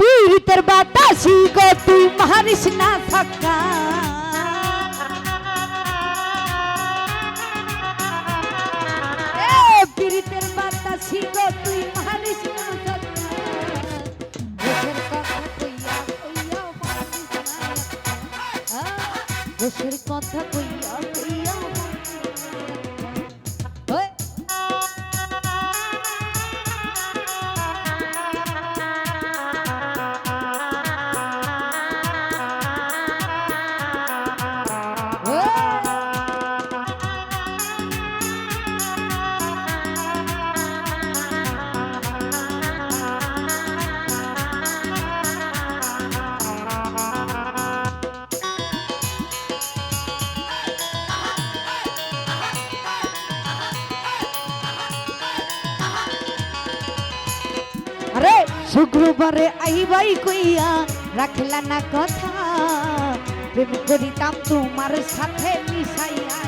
पूरी तू महारिश ना थका দেশের কথা কইয়া শুক্রবারে আইবাই কইয়া রাখলা না কথা। প্রেম করিতাম তোমার সাথে মিশাইয়া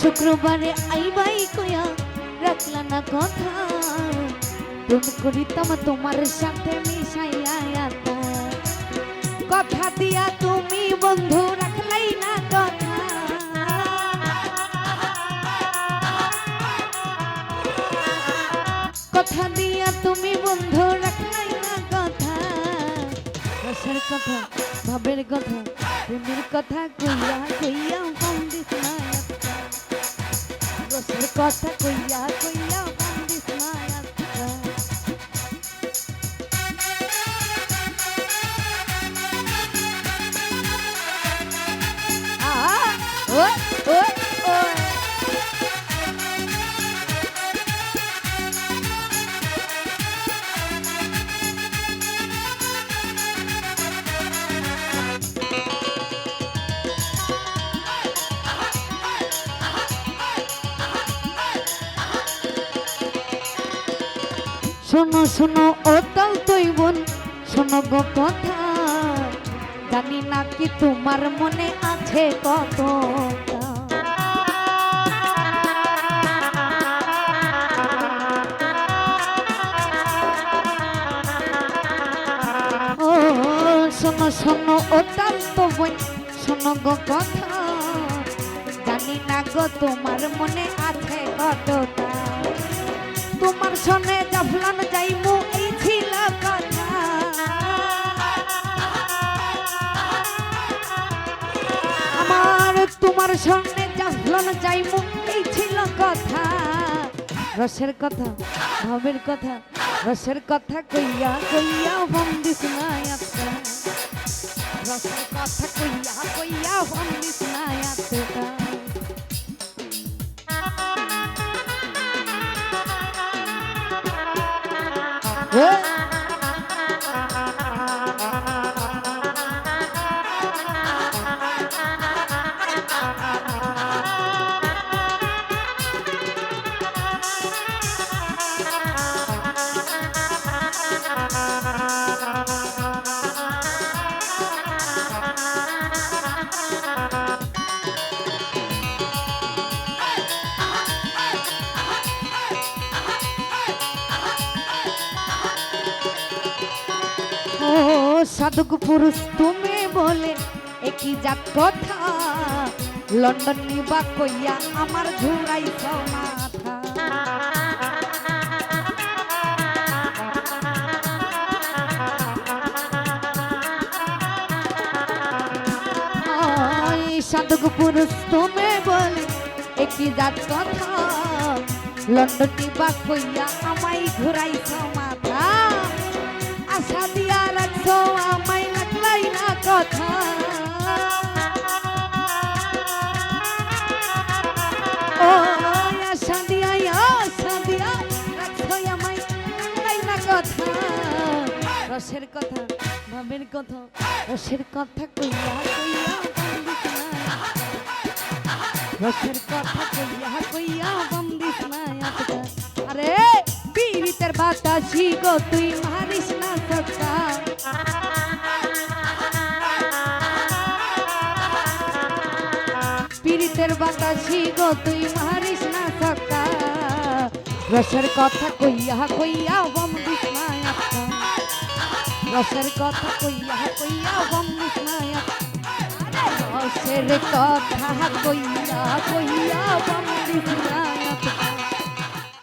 শুক্রবারে আইবাই কইয়া রাখলা না কথা। প্রেম করিতাম তোমার সাথে মিশাইয়া। কথা দিয়া তুমি বন্ধু রাখলাই না কথা। কথা দিয়া তুমি বন্ধু রাখলাই না কথা। রসের কথা, ভাবের কথা, প্রেমের কথা কইয়া কইয়া কম দিস না কথা কইয়া কইয়া শোনো শোনো ওটাও তুই বোন। শোনো গো কথা, জানি না কি তোমার মনে আছে কত শোনো শোনো ওটাও তো বোন। শোনো গো কথা, জানি না গো তোমার মনে আছে কতটা। তোমার সনে জাফলান যাইমু, এই ছিল কথা। আমার তোমার সনে জাফলান যাইমু, এই ছিল কথা। রসের কথা, ভাবের কথা, রসের কথা কইয়া কইয়া বন্দিস না রসের কথা কইয়া ও সাধুক পুরুষ, তুমি বলে একই জাত কথা। লন্ডন নিবা কইয়া আমার ঘুরাই মাথা। সাধুক পুরুষ, তুমি বলে একই জাত কথা। লন্ডন নিবা কইয়া আমায় ঘুরাই মাথা। আশা রাখছো আমায় লাগলাই না কথা। ও আশা দিয়া আশা দিয়া রাখছো আমায় লাগলাই না কথা। রসের কথা ভাবের কথা, রসের কথা কইয়া কইয়া রসের কথা কইয়া কইয়া বন্দিস না আরে পীড়িতের বাতাসি গো, তুই মারিস পীড়িতের বাতাসি গো, তুই মারিস না সকা রসের কথা কইয়া কইয়া বম আজকা রসের কথা কইয়া কইয়া বম আজকা রসের কথা কইয়া কইয়া বন্দিস না